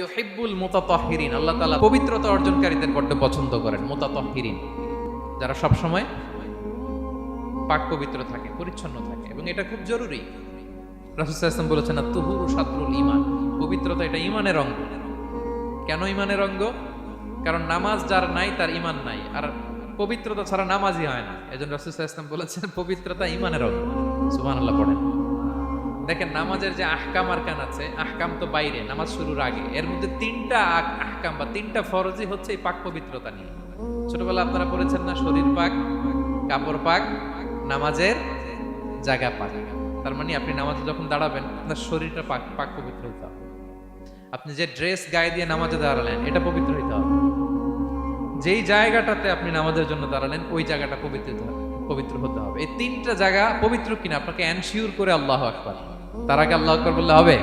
ওয়াইহিব্বুল মুতাতাহহিরিন আল্লাহ তাআলা পবিত্রতা অর্জনকারীদের বড্ড পছন্দ করেন মুতাতাহহিরিন যারা সব সময় পাক পবিত্র থাকে, পরিচ্ছন্ন থাকে, এবং এটা খুব জরুরি। রাসূল সাল্লাল্লাহু বলেছেন না তুহুরু সাদরুল ঈমান। পবিত্রতা এটা ঈমানের অঙ্গ। কেন ঈমানের অঙ্গ? কারণ নামাজ যার নাই, তার ঈমান নাই। আর পবিত্রতা ছাড়া নামাজই হয় না। এজন্য রাসূল সাল্লাল্লাহু বলেছেন, পবিত্রতা ঈমানের অঙ্গ। সুবহানাল্লাহ পড়েন। দেখেন নামাজের যে আহকাম আরকান আছে, আহকাম তো বাইরে, নামাজ শুরুর আগে। এর মধ্যে তিনটা আহকাম বা তিনটা ফরজই হচ্ছে এই পাক পবিত্রতা নিয়ে। ছোটবেলা আপনারা পড়েছেন না, শরীর পাক, কাপড় পাক, নামাজের জায়গা পাক। তার মানে আপনি নামাজে যখন দাঁড়াবেন, আপনার শরীরটা পাক পাক পবিত্র হতে হবে। আপনি যে ড্রেস গায়ে দিয়ে নামাজে দাঁড়ালেন, এটা পবিত্র হইতে যেই জায়গাটাতে আপনি নামাজের জন্য দাঁড়ালেন, ওই জায়গাটা পবিত্র পবিত্র হতে হবে। এই তিনটা জায়গা পবিত্র কিনা, আপনাকে এনশিওর করে আল্লাহ আকবার। তার আগে আল্লাহ আকবার বললে হবে?